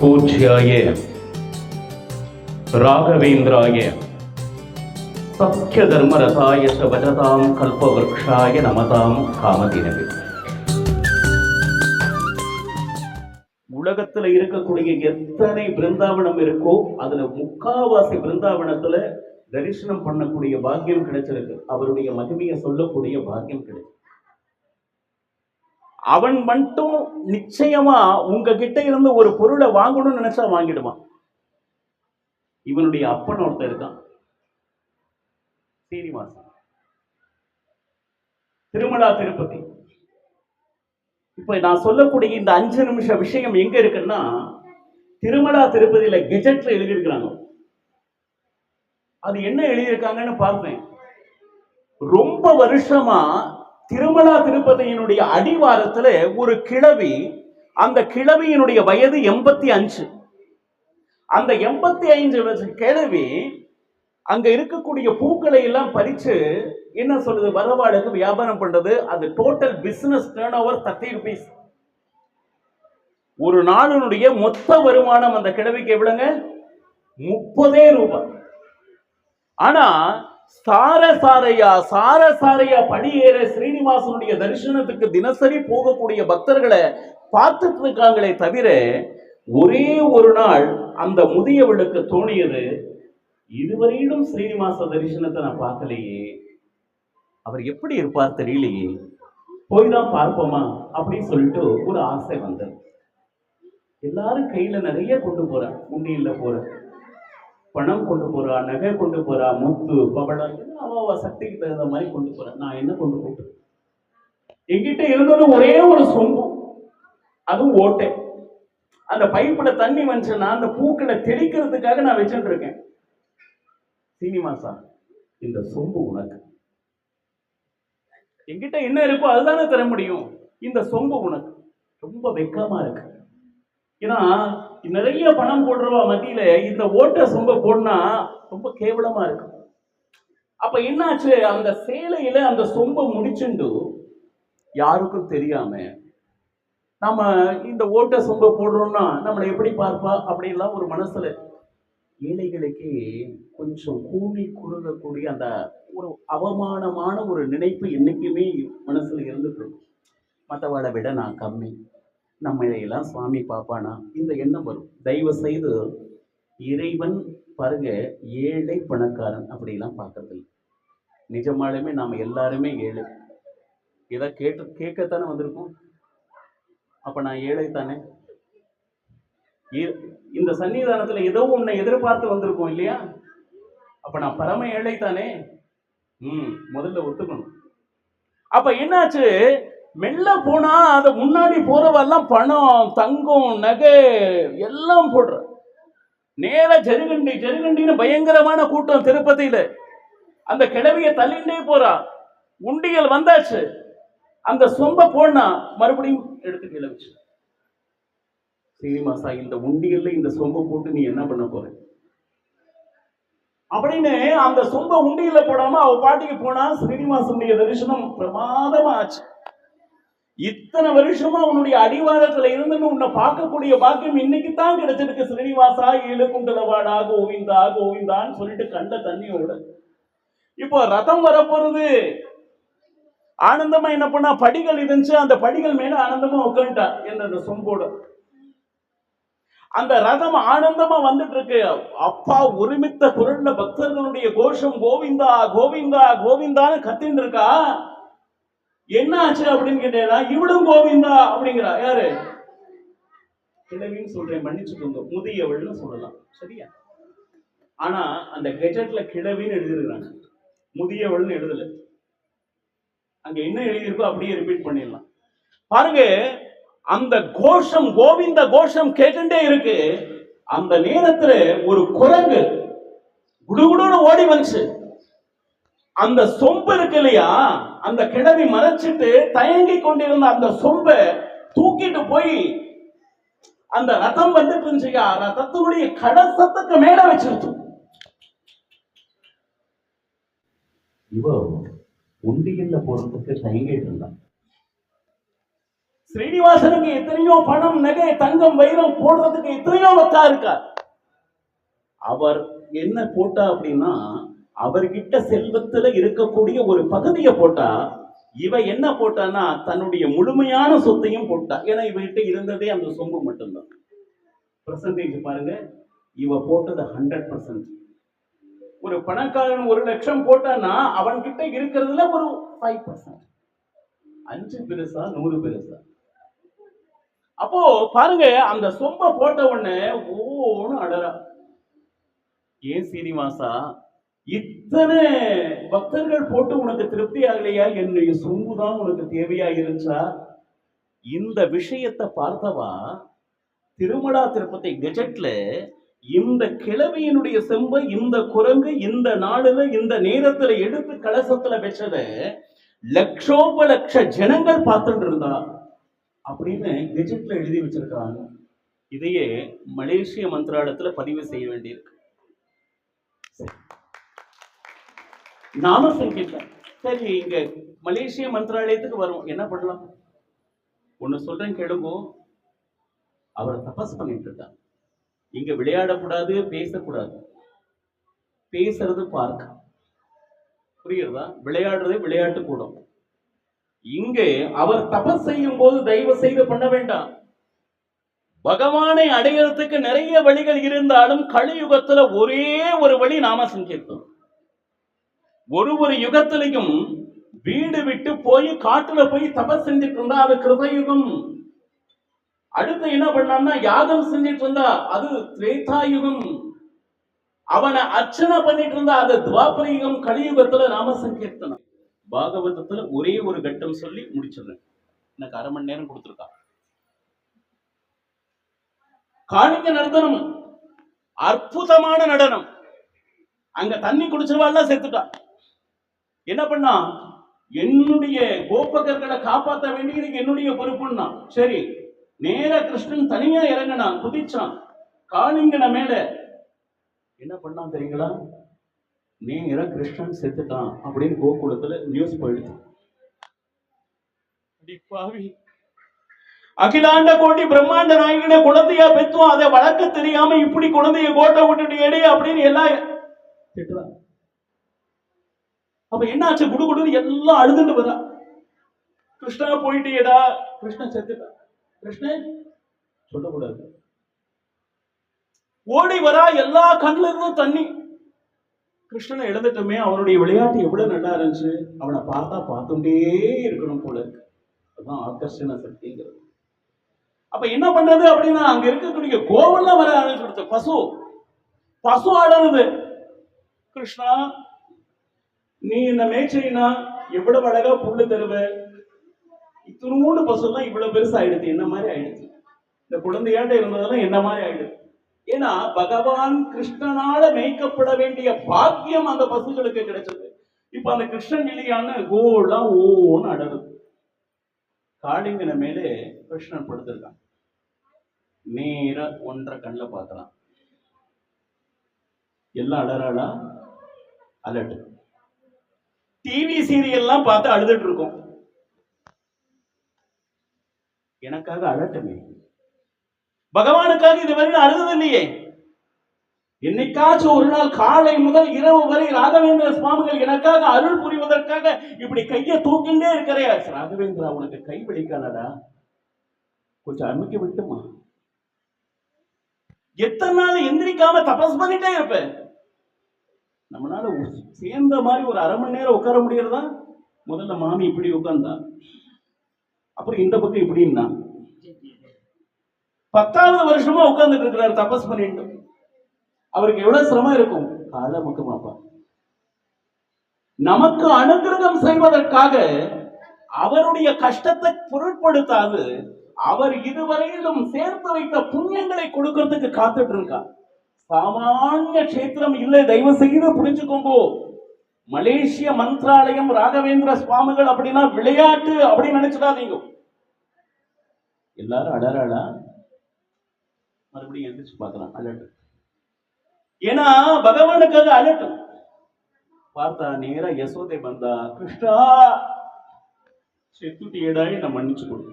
பூஜ்யாய. ராகவேந்திராய. சத்திய தர்மரதாய சவஜதாம் கல்பவருஷாய நமதாம் காமதினவி. உலகத்துல இருக்கக்கூடிய எத்தனை பிருந்தாவனம் இருக்கோ அதுல முக்காவாசி பிருந்தாவனத்துல தரிசனம் பண்ணக்கூடிய பாக்கியம் கிடைச்சிருக்கு. அவருடைய மகிமையை சொல்லக்கூடிய பாக்கியம் கிடைச்சிருக்கு. அவன் மட்டும் நிச்சயமா உங்ககிட்ட இருந்து ஒரு பொருளை வாங்கணும்னு நினைச்சா வாங்கிடுவான். இவனுடைய அப்பன் ஒருத்தன் இருக்கான். சீனிவாசன். திருமலா திருப்பதி. இப்ப நான் சொல்லக்கூடிய இந்த அஞ்சு நிமிஷ விஷயம் எங்க இருக்குன்னா திருமலா திருப்பதியில கெஜெட்ல எழுதியிருக்கிறாங்க. அது என்ன எழுதியிருக்காங்கன்னு பார்த்தேன் ரொம்ப வருஷமா திருமலா திருப்பதியினுடைய அடிவாரத்துல ஒரு கிழவி அந்த கிழவியினுடைய வயது எண்பத்தி அஞ்சு. அந்த எண்பத்தி ஐந்து வயசு கிழவி அங்க இருக்கக்கூடிய பூக்களை எல்லாம் பறிச்சு என்ன சொல்றது வரவாளுக்கு வியாபாரம் பண்றது? அது total business turnover thirty rupees ஒரு நாளினுடைய மொத்த வருமானம் அந்த கிழவிக்கு எவ்வளவுங்க முப்பதே ரூபாய். ஆனா சார சாரையா சார சாரையா படியேற ஸ்ரீனிவாசனுடைய தரிசனத்துக்கு தினசரி போகக்கூடிய பக்தர்களை பார்த்துட்டு இருக்காங்களே தவிர ஒரே ஒரு நாள் அந்த முதியவளுக்கு தோணியது இதுவரையிலும் ஸ்ரீனிவாச தரிசனத்தை நான் பார்க்கலையே. அவர் எப்படி இருப்பார் தெரியலையே. போய் தான் பார்ப்போமா? அப்படின்னு சொல்லிட்டு ஒரு ஆசை வந்தது. எல்லாரும் கையில நிறைய கொண்டு போறேன் உண்டியில் போறேன் பணம் கொண்டு போறா நகை கொண்டு போறா முத்து பவளம் எல்லாம் அவ அவ சக்திக்கு தகுந்த மாதிரி கொண்டு போறா. நான் என்ன கொண்டு போட்டேன் என்கிட்ட இருந்தது ஒரே ஒரு சொம்பு. அதுவும் ஓட்டை. அந்த பைப்புல தண்ணி வந்துச்சுன்னா அந்த பூக்களை தெளிக்கிறதுக்காக நான் வச்சுட்டு இருக்கேன் சீனிவாசா இந்த சொம்பு உனக்கு. எங்கிட்ட என்ன இருக்கோ அதுதானே தர முடியும். இந்த சொம்பு உனக்கு. ரொம்ப வெக்கமா இருக்கு. ஏன்னா நிறைய பணம் போடுறவா மத்தியில இந்த ஓட்டை ரொம்ப போடனா ரொம்ப கேவலமா இருக்கும். அப்ப என்னாச்சு? அந்த சேலையில அந்த சொம்பை முடிச்சுண்டு யாருக்கும் தெரியாம நம்ம இந்த ஓட்ட சொம்ப போடுறோம்னா நம்மளை எப்படி பார்ப்பா? அப்படின்லாம் ஒரு மனசுல ஏழைகளுக்கு கொஞ்சம் கூனி குறுகக்கூடிய அந்த ஒரு அவமானமான ஒரு நினைப்பு என்னைக்குமே மனசுல இருந்துட்டு இருக்கும். மற்றவளை விட நான் கம்மி. நம்மளையெல்லாம் சுவாமி பாப்பானா? இந்த எண்ணம் வரும். தயவு செய்து இறைவன் பாருங்க ஏழை பணக்காரன் அப்படிலாம் பார்க்கறது இல்லை நிஜமாலுமே நாம் எல்லாருமே ஏழை. இதை கேட்டு கேட்கத்தானே வந்திருக்கோம்? அப்போ நான் ஏழை தானே? இந்த சன்னிதானத்தில் ஏதோ உன்னை எதிர்பார்த்து வந்திருக்கோம் இல்லையா? அப்போ நான் பரம ஏழை தானே? ம் முதல்ல ஒத்துக்கணும். அப்போ என்னாச்சு? மெல்ல போனா அதை முன்னாடி போறவெல்லாம் பணம் தங்கம் நகை எல்லாம் போடுற. நேர ஜருகண்டி ஜருகண்டின்னு பயங்கரமான கூட்டம் திருப்பதியில. அந்த கிழவிய தள்ளிண்டே போறா. உண்டியல் வந்தாச்சு. அந்த சொம்ப போனா மறுபடியும் எடுத்து கீழே சீனிவாசா இந்த உண்டியல்ல இந்த சொம்ப போட்டு நீ என்ன பண்ண போற? அப்படின்னு அந்த சொம்ப உண்டியல்ல போடாம அவ பாட்டிக்கு போனா ஸ்ரீனிவாசனுடைய தரிசனம் பிரமாதமா ஆச்சு. இத்தனை வருஷமா உன்னுடைய அடிவாரத்துல இருந்துன்னு உன்னை பார்க்கக்கூடிய பாக்கியம் இன்னைக்கு தான் கிடைச்சிருக்கு. ஸ்ரீனிவாசா ஏழுகுண்டலவாடா கோவிந்தா கோவிந்தான்னு சொல்லிட்டு கண்ட தண்ணியோட. இப்போ ரதம் வரப்போறது. ஆனந்தமா என்ன பண்ணா படிகள் இருந்துச்சு. அந்த படிகள் மேல ஆனந்தமா உட்காந்துட்டா என்ன அந்த சொம்போட? அந்த ரதம் ஆனந்தமா வந்துட்டு இருக்கு அப்பா ஒருமித்த குரல்ல பக்தர்களுடைய கோஷம் கோவிந்தா கோவிந்தா கோவிந்தான்னு கத்தின்னு இருக்கா என்ன ஆச்சு அப்படின்னு கேட்டேன்னா இவளும் கோவிந்தா அப்படிங்கிறா. யாரு? கிழவின்னு சொல்றேன் மன்னிச்சுக்கோங்க. முதியவள்னு சொல்லலாம். சரியா? ஆனா அந்த கெஜெட்ல கிழவின்னு எழுதிருக்காங்க முதியவள்னு எழுதல. அங்க என்ன எழுதியிருக்கோ அப்படியே ரிப்பீட் பண்ணிடலாம். பாருங்க அந்த கோஷம் கோவிந்த கோஷம் கேட்டுட்டே இருக்கு. அந்த நேரத்துல ஒரு குரங்கு குடுகுடுன்னு ஓடி வந்துச்சு. அந்த சொம்பு இருக்கு இல்லையா? அந்த கிழவி மறைச்சிட்டு தயங்கி கொண்டிருந்த அந்த சொம்பை தூக்கிட்டு போய் அந்த ரதம் வந்துட்டு இருந்துச்சுயா ரதத்தினுடைய கடசத்துக்கு மேல வச்சிருச்சு இவ உண்டியல்ல போறதுக்கு தயங்கிட்டு இருந்தான் ஸ்ரீனிவாசனுக்கு எத்தனையோ பணம் நகை தங்கம் வைரம் போடுறதுக்கு எத்தனையோ வக்கா இருக்கார். அவர் என்ன போட்டா அப்படின்னா அவர்கிட்ட செல்வத்துல இருக்கக்கூடிய ஒரு பகுதியை போட்டா இவ என்ன போட்டான்னா தன்னுடைய முழுமையான சொத்தையும் போட்டா. ஏன்னா இவகிட்ட இருந்ததே அந்த சொம்பு மட்டும்தான். பர்சன்டேஜ் பாருங்க. இவ போட்டது ஹண்ட்ரட் பர்சன்ட் ஒரு பணக்காரன் ஒரு லட்சம் போட்டான்னா அவன் கிட்ட இருக்கிறதுல ஒரு ஃபைவ் பர்சன்ட் அஞ்சு பெருசா நூறு பெருசா. அப்போ பாருங்க அந்த சொம்ப போட்ட உடனே ஓன்னு அடரா ஏன் சீனிவாசா? இத்தனை பக்தர்கள் போட்டு உனக்கு திருப்தி ஆகலையா? என்னுடைய சொம்பு தான் உனக்கு தேவையா இருந்துச்சா இந்த விஷயத்தை பார்த்தவா திருமலா திருப்பத்தை கெஜெட்ல இந்த கிழவியினுடைய செம்பை இந்த குரங்கு இந்த நாடுல இந்த நேரத்துல எடுத்து கலசத்துல வச்சத லட்சோப லட்ச ஜனங்கள் பார்த்துட்டு இருந்தா. அப்படின்னு கெஜெட்ல எழுதி வச்சிருக்காங்க இதையே மலேசிய மந்திராலயத்துல பதிவு செய்ய வேண்டியிருக்கு. நானும் சொல்லிட்டேன். சரி இங்க மலேசிய மந்திராலயத்துக்கு வரும். என்ன பண்ணலாம்? ஒன்று சொல்றேன் கேளுங்கோ. அவரை தபஸ் பண்ணிட்டு இருக்கான். இங்க விளையாடக்கூடாது பேசக்கூடாது. பேசுறது பார்க்க. புரியுறதா விளையாடுறது விளையாட்டு கூடம். இங்கே அவர் தபஸ் செய்யும் போது தயவு செய்து பண்ண வேண்டாம். பகவானை அடையறதுக்கு நிறைய வழிகள் இருந்தாலும் கலியுகத்துல ஒரே ஒரு வழி நாம செஞ்சிருக்கோம் ஒரு ஒரு யுகத்திலையும் வீடு விட்டு போய் காட்டுல போய் தபஸ் செஞ்சுட்டு இருந்தா அது கிருதயுகம். அடுத்து என்ன பண்ணான்னா யாகம் செஞ்சுட்டு இருந்தா அது திரேதாயுகம். அவனை அர்ச்சனை பண்ணிட்டு இருந்தா அது துவாபரயுகம் கலியுகத்துல நாம சங்கீர்த்தனம் பாகவதத்துல ஒரே ஒரு கட்டம் சொல்லி முடிச்சிடுறேன். எனக்கு அரை மணி நேரம் கொடுத்துருக்கா. காணிக்க நடனம் அற்புதமான நடனம். அங்க தண்ணி குடிச்சவாள்லாம் செத்துட்டா என்ன பண்ணா? என்னுடைய கோபகர்களை காப்பாற்ற வேண்டியது என்னுடைய பொறுப்புன்னா சரி நேரா கிருஷ்ணன் தனியா இறங்கினான் குதிச்சான் காளிங்கன மேல என்ன பண்ணான் தெரியுங்களா? நேரா கிருஷ்ணன் செத்துட்டான் அப்படின்னு கோகுலத்துல நியூஸ் போயிடுச்சு. அகிலாண்ட கோட்டி பிரம்மாண்ட நாயகனை குழந்தையா பெத்தோம் அதை வளர்க்க தெரியாம இப்படி குழந்தைய கோட்டை விட்டுட்டு எடு அப்படின்னு எல்லாம் திட்டுறாங்க. அப்ப என்னாச்சு? குடு குடுன்னு எல்லாம் அழுதுட்டு வரா கிருஷ்ணா போயிட்டேடா. கிருஷ்ணன் செத்துட்டான் கிருஷ்ணன் சொல்லக்கூடாது. ஓடி வரா எல்லா கண்ணுல இருந்தும் தண்ணி. கிருஷ்ணனை எழுந்துட்டோமே அவனுடைய விளையாட்டு எவ்வளவு நல்லா இருந்துச்சு. அவனை பார்த்தா பார்த்துட்டே இருக்கணும் போல இருக்கு. அதுதான் ஆகர்ஷண சக்திங்கிறது. அப்ப என்ன பண்றது அப்படின்னா அங்க இருக்கக்கூடிய கோவம்லாம் வர ஆரம்பிச்சு பசு பசு ஆடுறது கிருஷ்ணா நீ இந்த மேய்ச்சலினா எவ்வளவு அழகா புல்லு தருவ? இத்தினூண்டு பசுலாம் இவ்வளவு பெருசா ஆயிடுச்சு என்ன மாதிரி ஆயிடுச்சு இந்த குழந்தையாட்ட இருந்ததெல்லாம் என்ன மாதிரி ஆயிடுச்சு ஏன்னா பகவான் கிருஷ்ணனால மேய்க்கப்பட வேண்டிய பாக்கியம் அந்த பசுகளுக்கு கிடைச்சது. இப்ப அந்த கிருஷ்ணன் இல்லையான கோலாம் ஓன்னு அடருது. காளிங்கன மேலே கிருஷ்ணன் படுத்திருக்கான். நேர ஒன்றரை கண்ணில் பார்க்கலாம் எல்லாம் அலறாளா அலர்ட் டிவி சீரியல்லாம் பார்த்து அழுதுட்டு இருக்கோம் எனக்காக அழட்டமே. பகவானுக்காக இதுவரை அழுதது இல்லையே என்னைக்காச்சும் ஒரு நாள் காலை முதல் இரவு வரை ராகவேந்திர சுவாமிகள் எனக்காக அருள் புரிவதற்காக இப்படி கையை தூக்கிண்டே இருக்கிறையா ராகவேந்திரா உனக்கு கை பிடிக்காதடா கொஞ்சம் அமுக்கி விட்டுமா. எத்தனை நாள் எந்திரிக்காம தபஸ் பண்ணிட்டே இருப்பேன் நம்மளால சேர்ந்த மாதிரி ஒரு அரை மணி நேரம் உட்கார முடியறதா? முதல்ல மாமி இப்படி உட்கார்ந்தா. அப்புறம் இந்த பக்கம் இப்படின்னா. பத்தாவது வருஷமா உட்கார்ந்துட்டு இருக்கிறாரு தபஸ் பண்ணிட்டு. அவருக்கு எவ்வளவு சிரமம் இருக்கும்? கால முக்கமாப்பா நமக்கு அனுகிரகம் செய்வதற்காக அவருடைய கஷ்டத்தை பொருட்படுத்தாது அவர் இதுவரையிலும் சேர்த்து வைத்த புண்ணியங்களை கொடுக்கறதுக்கு காத்துட்டு இருக்கா சாமானிய கஷேத்திரம் இல்லை. தயவு செய்து புரிஞ்சுக்கோங்கோ. மலேசிய மந்திராலயம் ராகவேந்திர சுவாமிகள் அப்படின்னா விளையாட்டு அப்படின்னு நினைச்சிடாதீங்க. எல்லாரும் அடறாளா மறுபடியும் எந்திரிச்சு பார்க்கலாம். அலட்டு ஏன்னா பகவானுக்காக அலட்டும் பார்த்தா நேரா யசோதை வந்தா கிருஷ்ணா செத்துட்டியடா என்ன மன்னிச்சு கொடு.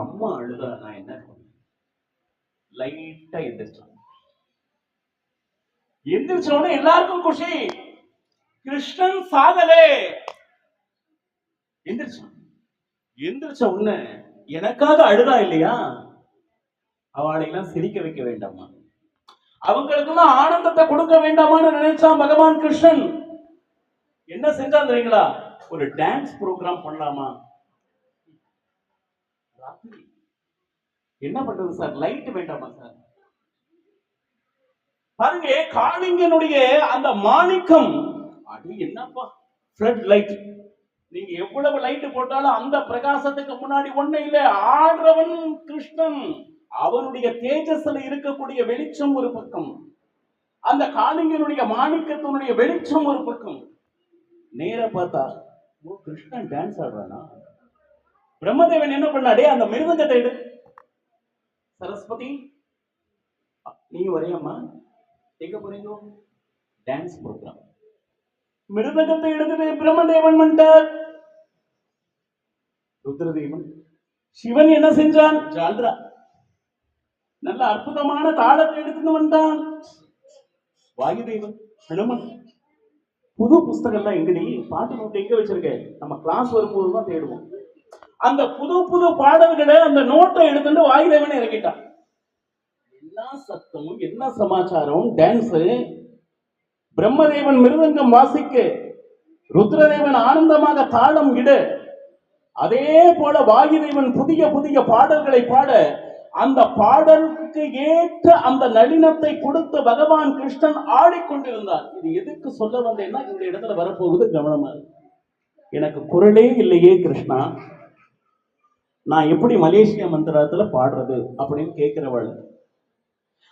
அம்மா அழுதா நான் என்ன லைட்டா எந்திரிச்சான் எந்திரிச்ச உடனே எல்லாருக்கும் குஷி. கிருஷ்ணன் சாதலே. எந்திரிச்சான். எந்திரிச்ச உடனே எனக்காக அழுதா இல்லையா? அவளை எல்லாம் சிரிக்க வைக்க வேண்டாமா? அவங்களுக்கெல்லாம் ஆனந்தத்தை கொடுக்க வேண்டாமான்னு நினைச்சான் பகவான் கிருஷ்ணன். என்ன செஞ்சா தெரியுங்களா? ஒரு டான்ஸ் ப்ரோக்ராம் பண்ணலாமா? ராத்திரி. என்ன பண்றது சார்? லைட் வேண்டாமா சார்? பாருங்க காளிங்கனுடைய அந்த மாணிக்கம் அது என்னப்பா? ஃப்ரெட் லைட் நீங்க எவ்வளவு லைட் போட்டாலும் அந்த பிரகாசத்துக்கு முன்னாடி ஒண்ணு இல்ல. ஆடுறவன் கிருஷ்ணன். அவனுடைய தேஜஸ்ல இருக்கக்கூடிய வெளிச்சம் ஒரு பக்கம். அந்த காளிங்கனுடைய மாணிக்கத்தினுடைய வெளிச்சம் ஒரு பக்கம். நேர பார்த்தா ஓ கிருஷ்ணன் டான்ஸ் ஆடுறானா? பிரம்மதேவன் என்ன பண்ணாடே அந்த மிருதங்கத்தை எடு. சரஸ்வதி நீ வரையம்மா எங்க போறீங்க? டான்ஸ் ப்ரோக்ராம் மிருதகத்தை எடுத்துட்டு பிரம்மதேவன் வந்துட்டார் ருத்ரதேவன். சிவன் என்ன செஞ்சான்? ஜால்ரா. நல்ல அற்புதமான தாளத்தை எடுத்துட்டு வந்தான். வாயுதேவன் ஹனுமன். புது புஸ்தகம்லாம் எங்கடி? பாட்டு நோட்டு எங்க வச்சிருக்க? நம்ம கிளாஸ் வரும்போது தான் தேடுவோம். அந்த புது புது பாடல்களை அந்த நோட்டை எடுத்துட்டு வாயுதேவன் இறக்கிட்டான். எல்லா சத்தமும் என்ன சமாச்சாரம்? டான்ஸ் பிரம்மதேவன் மிருதங்கம் வாசிக்க ருத்ரதேவன் ஆனந்தமாக தாளம் இடு அதே போல வாயுதேவன் புதிய புதிய பாடல்களை பாட அந்த பாடலுக்கு ஏற்ற அந்த நளினத்தை கொடுத்து பகவான் கிருஷ்ணன் ஆடிக்கொண்டிருந்தார். இது எதுக்கு சொல்ல வந்தேன்னா இந்த இடத்துல வரப்போகுது கவனமா இருக்கு. எனக்கு குரலே இல்லையே கிருஷ்ணா. நான் எப்படி மலேசிய மந்திரத்துல பாடுறது அப்படின்னு கேட்கிறவள்.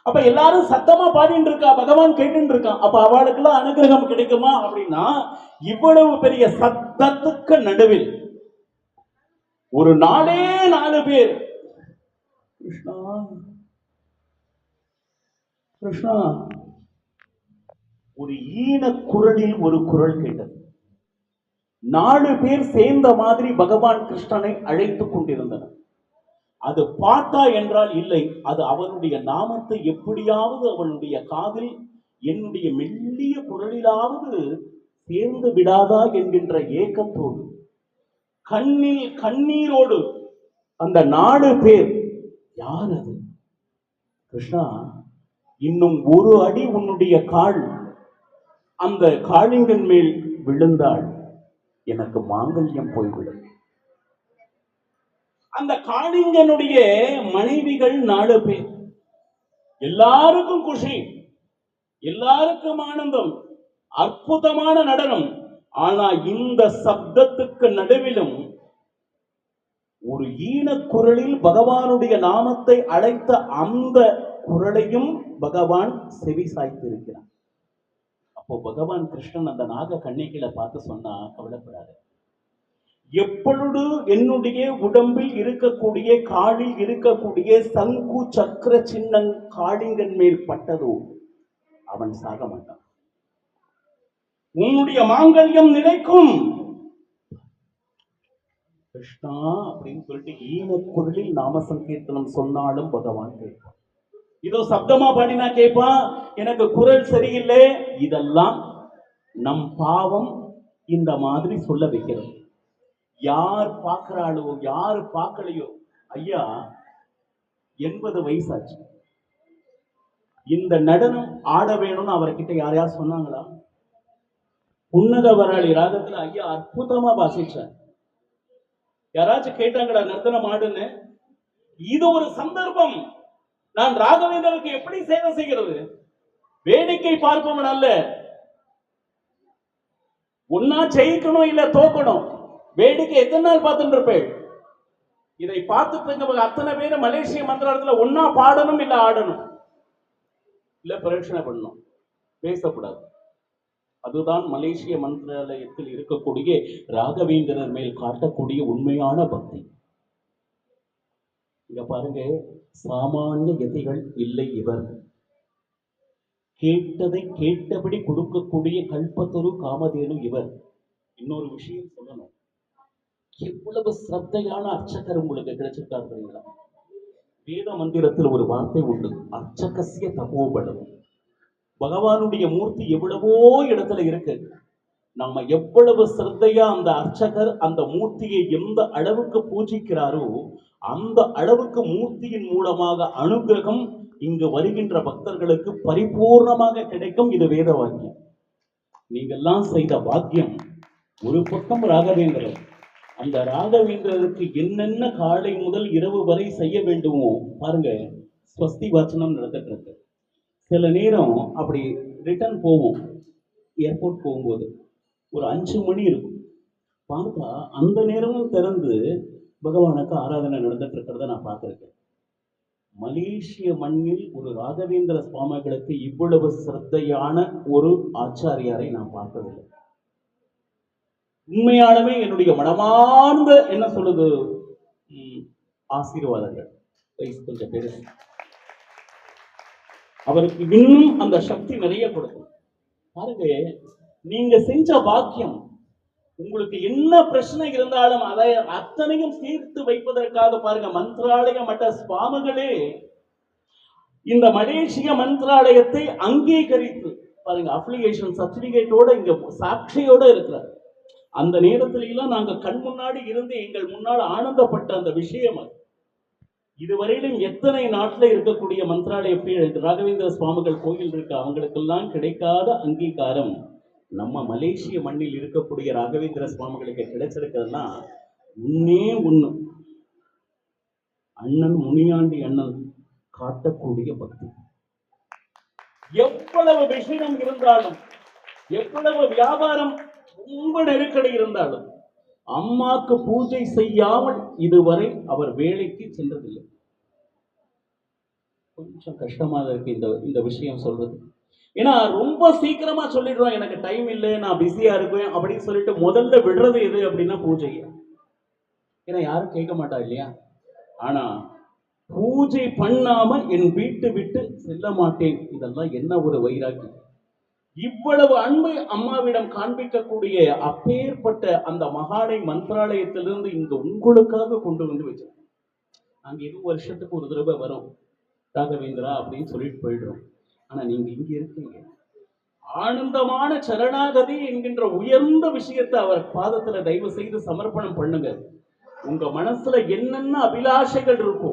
அப்ப எல்லாரும் சத்தமா பாடிட்டு இருக்கா பகவான் கேட்டு இருக்கான் அப்ப அவளுக்கெல்லாம் அனுகிரகம் கிடைக்குமா அப்படின்னா இவ்வளவு பெரிய சத்தத்துக்கு நடுவில் ஒரு நாளே நாலு பேர் கிருஷ்ணா கிருஷ்ணா. ஒரு ஈன குரலில் ஒரு குரல் கேட்டது. நாலு பேர் சேர்ந்த மாதிரி பகவான் கிருஷ்ணனை அழைத்துக் கொண்டிருந்தனர். அது பாட்டா என்றால் இல்லை அது அவனுடைய நாமத்தை எப்படியாவது அவனுடைய காதில் என்னுடைய மெல்லிய குரலிலாவது சேர்ந்து விடாதா என்கின்ற ஏக்கத்தோடு கண்ணில் கண்ணீரோடு அந்த நாலு பேர் யார் அது? கிருஷ்ணா இன்னும் ஒரு அடி உன்னுடைய கால் அந்த காளிங்கன் மேல் விழுந்தாள். எனக்கு மாங்கல்யம் போய்விடும். அந்த காளிங்கனுடைய மனைவிகள் நாலு பேர். எல்லாருக்கும் குஷி எல்லாருக்கும் ஆனந்தம் அற்புதமான நடனம். ஆனா இந்த சப்தத்துக்கு நடுவிலும் ஒரு ஈன குரலில் பகவானுடைய நாமத்தை அழைத்த அந்த குரலையும் பகவான் செவி சாய்த்திருக்கிறார். இப்போ பகவான் கிருஷ்ணன் அந்த நாக கண்ணிகளை பார்த்து சொன்னா கவலைப்படாது. எப்பொழுது என்னுடைய உடம்பில் இருக்கக்கூடிய காலில் இருக்கக்கூடிய சங்கு சக்கர சின்னம் காளிங்கன் மேல் பட்டதோ அவன் சாக மாட்டான். உன்னுடைய மாங்கல்யம் நிலைக்கும். கிருஷ்ணா அப்படின்னு சொல்லிட்டு ஈன குரலில் நாம சங்கீர்த்தனம் சொன்னாலும் பகவான் கேட்பான். இதோ சப்தமா பாடினா கேட்பான் எனக்கு குரல் சரியில்லை. இதெல்லாம் நம் பாவம் இந்த மாதிரி சொல்ல வைக்கிறது. யார் பார்க்கிறாளோ யார் பார்க்கலையோ ஐயா எண்பது வயசாச்சு. இந்த நடனம் ஆட வேணும்னு அவர்கிட்ட யாரையாவது சொன்னாங்களா? உன்னத வராளி ராகத்துல ஐயா அற்புதமா வாசிச்சார் யாராச்சும் கேட்டாங்களா நர்த்தனம் ஆடுன்னு இது ஒரு சந்தர்ப்பம். நான் ராகவேந்தருக்கு எப்படி சேவை செய்கிறது? வேடிக்கை பார்ப்பவன் அல்ல. ஒன்னா ஜெயிக்கணும் இல்ல தோக்கணும்? வேடிக்கை எத்தனை நாள் பார்த்துட்டு இருப்பேன்? இதை பார்த்துட்டு இருக்கவங்க அத்தனை பேர் மலேசிய மந்திராலயத்துல ஒன்னா பாடணும் இல்ல ஆடணும்? இல்ல பிரச்சனை பண்ணணும். பேசக்கூடாது. அதுதான் மலேசிய மந்திராலயத்தில் இருக்கக்கூடிய ராகவேந்திரர் மேல் காட்டக்கூடிய உண்மையான பக்தி. இங்க பாருங்க சாமானிய எதிகள் இல்லை இவர். கேட்டதை கேட்டபடி கொடுக்கக்கூடிய கல்பத்தொரு காமதேனு இவர். இன்னொரு விஷயம் சொல்லணும். எவ்வளவு சிரத்தையான அர்ச்சகர் உங்களுக்கு கிடைச்சிருக்காரு தெரியுங்களா? வேத மந்திரத்தில் ஒரு வார்த்தை உண்டு. அர்ச்சகசிய தபோபலம் பகவானுடைய மூர்த்தி எவ்வளவோ இடத்துல இருக்கு. நாம எவ்வளவு சிரத்தையா அந்த அர்ச்சகர் அந்த மூர்த்தியை எந்த அளவுக்கு பூஜிக்கிறாரோ அந்த அளவுக்கு மூர்த்தியின் மூலமாக அனுகிரகம் இங்கு வருகின்ற பக்தர்களுக்கு பரிபூர்ணமாக கிடைக்கும் இது வேத வாக்கியம். நீங்கெல்லாம் செய்த வாக்கியம் ஒரு பக்கம் ராகவேந்திரர் அந்த ராகவேந்திரருக்கு என்னென்ன காலை முதல் இரவு வரை செய்ய வேண்டுமோ பாருங்க ஸ்வஸ்தி வாசனம் நடந்துட்டு இருக்கு சில நேரம் அப்படி ரிட்டர்ன் போவோம் ஏர்போர்ட் போகும்போது. ஒரு அஞ்சு மணி இருக்கும். பார்த்தா அந்த நேரமும் திறந்து பகவானுக்கு ஆராதனை நடந்துட்டு இருக்கிறத நான் பார்த்துருக்கேன். மலேசிய மண்ணில் ஒரு ராகவேந்திர சுவாமிகளுக்கு இவ்வளவு சிரத்தையான ஒரு ஆச்சாரியாரை நான் பார்க்கவில்லை உண்மையாலுமே என்னுடைய மனமார்ந்த என்ன சொல்லுது? ஆசீர்வாதங்கள். கொஞ்சம் பெருசு அவருக்கு இன்னும் அந்த சக்தி நிறைய கொடுக்கும். பாருங்க நீங்க செஞ்ச பாக்கியம் உங்களுக்கு என்ன பிரச்சனை இருந்தாலும் அதை அத்தனையும் தீர்த்து வைப்பதற்காக பாருங்க மந்திராலய மட்ட சுவாமிகளே இந்த மலேசிய மந்திராலயத்தை அங்கீகரித்து பாருங்க அப்ளிகேஷன் சர்டிபிகேட்டோட இங்க சாட்சியோட இருக்கிறார். அந்த நேரத்திலாம் நாங்கள் நாங்க கண் முன்னாடி இருந்து எங்கள் முன்னால் ஆனந்தப்பட்ட அந்த விஷயம் அது. இதுவரையிலும் எத்தனை நாட்டில் இருக்கக்கூடிய மந்திராலய பீ- ராகவேந்திர சுவாமிகள் கோயில் இருக்கு அவங்களுக்கெல்லாம் கிடைக்காத அங்கீகாரம். நம்ம மலேசிய மண்ணில் இருக்கக்கூடிய ராகவேந்திர சுவாமிகளுக்கு கிடைச்சிருக்கிறதுனா உன்னே ஒண்ணு. அண்ணன் முனியாண்டி அண்ணன் காட்டக்கூடிய பக்தி. எவ்வளவு விஷயம் இருந்தாலும் எவ்வளவு வியாபாரம் ரொம்ப நெருக்கடி இருந்தாலும் அம்மாக்கு பூஜை செய்யாமல் இதுவரை அவர் வேலைக்கு சென்றதில்லை. கொஞ்சம் கஷ்டமாக இருக்கு இந்த இந்த விஷயம் சொல்றது. ஏன்னா ரொம்ப சீக்கிரமா சொல்லிடுவான் எனக்கு டைம் இல்லை நான் பிஸியா இருக்கேன் அப்படின்னு சொல்லிட்டு முதல்ல விடுறது எது அப்படின்னா பூஜை. ஏன்னா யாரும் கேட்க மாட்டா இல்லையா? ஆனா பூஜை பண்ணாம என் வீட்டு விட்டு செல்ல மாட்டேன். இதெல்லாம் என்ன ஒரு வைராக்கியம். இவ்வளவு அன்பை அம்மாவிடம் காண்பிக்கக்கூடிய அப்பேற்பட்ட அந்த மகாலை மந்திராலயத்திலிருந்து இங்க உங்களுக்காக கொண்டு வந்து வச்சிருக்கோம் நாங்க எதுவும் வருஷத்துக்கு ஒரு தடவை வரோம். ராகவேந்திரா அப்படின்னு சொல்லிட்டு போயிடுறோம். ஆனா நீங்க இங்க இருக்கீங்க. ஆனந்தமான சரணாகதி என்கின்ற உயர்ந்த விஷயத்தை அவர் பாதத்துல தயவு செய்து சமர்ப்பணம் பண்ணுங்க. உங்க மனசுல என்னென்ன அபிலாஷைகள் இருக்கோ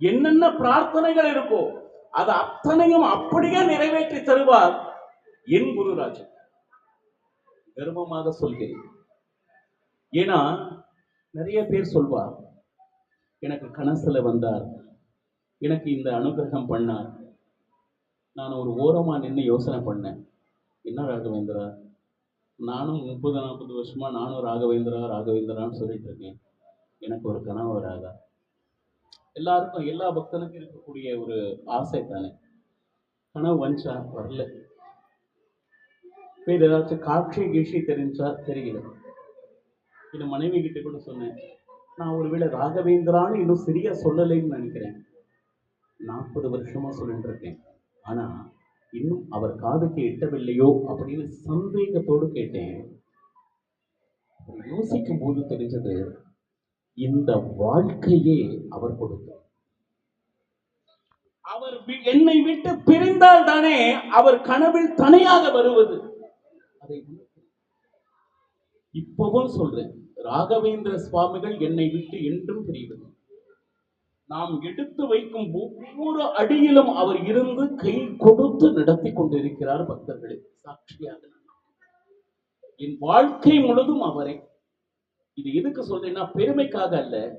என்னென்ன பிரார்த்தனைகள் இருக்கோ அது அத்தனையும் அப்படியே நிறைவேற்றி தருவார் என் குருராஜன். கர்வமாக சொல்கிறேன். ஏன்னா நிறைய பேர் சொல்வார் எனக்கு கனசுல வந்தார் எனக்கு இந்த அனுகிரகம் பண்ணார் நான் ஒரு ஓரமாக நின்று யோசனை பண்ணேன். என்ன ராகவேந்திரா? நானும் முப்பது நாற்பது வருஷமாக நானும் ராகவேந்திரா ராகவேந்திரான்னு சொல்லிட்டு இருக்கேன். எனக்கு ஒரு கனவு வராதா எல்லாருக்கும் எல்லா பக்தனுக்கும் இருக்கக்கூடிய ஒரு ஆசை தானே. கனவு வந்துச்சா? வரல. பேர் ஏதாச்சும் காட்சி கீழ்ச்சி தெரிஞ்சா தெரியல என் மனைவி கிட்ட கூட சொன்னேன். நான் ஒருவேளை ராகவேந்திரான்னு இன்னும் சரியா சொல்லலைன்னு நினைக்கிறேன். நாற்பது வருஷமா சொல்லிட்டு இருக்கேன். ஆனா இன்னும் அவர் காதுக்கு எட்டவில்லையோ அப்படின்னு சந்தேகத்தோடு கேட்டேன். யோசிக்கும் போது தெரிஞ்சது இந்த வாழ்க்கையே அவர் கொடுத்தார் அவர் வி- என்னை விட்டு பிரிந்தால் தானே அவர் கனவில் தனியாக வருவது. அதை இப்பவும் சொல்றேன் ராகவேந்திர சுவாமிகள் என்னை விட்டு என்றும் பிரிவது நாம் எடுத்து வைக்கும் ஒவ்வொரு அடியிலும் அவர் இருந்து கை கொடுத்து நடத்தி கொண்டிருக்கிறார் பக்தர்களே. சாட்சியாக. என் வாழ்க்கை முழுதும் அவரை. இது எதுக்கு சொல்றேன்னா பெருமைக்காக அல்ல.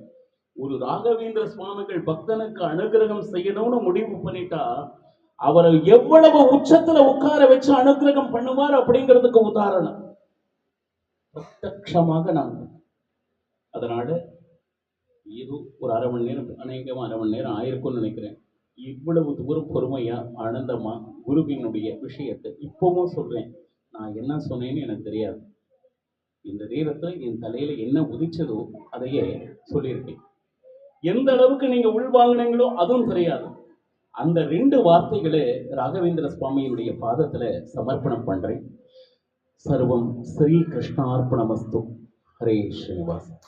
ஒரு ராகவேந்திர சுவாமிகள் பக்தனுக்கு அனுகிரகம் செய்யணும்னு முடிவு பண்ணிட்டா அவரை எவ்வளவு உச்சத்துல உட்கார வச்சு அனுகிரகம் பண்ணுவார் அப்படிங்கிறதுக்கு உதாரணம். பிரத்யமாக நான். அதனால ஏதோ ஒரு அரை மணி நேரம் அநேகமாக அரை மணி நேரம் ஆயிருக்கும்னு நினைக்கிறேன். இவ்வளவு தூரம் பொறுமையாக ஆனந்தமாக குருவினுடைய விஷயத்தை இப்போவும் சொல்கிறேன் நான் என்ன சொன்னேன்னு எனக்கு தெரியாது. இந்த நேரத்துல என் தலையில் என்ன உதிச்சதோ அதையே சொல்லியிருக்கேன். எந்த அளவுக்கு நீங்கள் உள்வாங்கினீங்களோ அதுவும் தெரியாது. அந்த ரெண்டு வார்த்தைகளை ராகவேந்திர சுவாமியினுடைய பாதத்தில் சமர்ப்பணம் பண்ணுறேன் சர்வம் ஸ்ரீ கிருஷ்ணார்ப்பணமஸ்து ஹரே ஸ்ரீனிவாசன்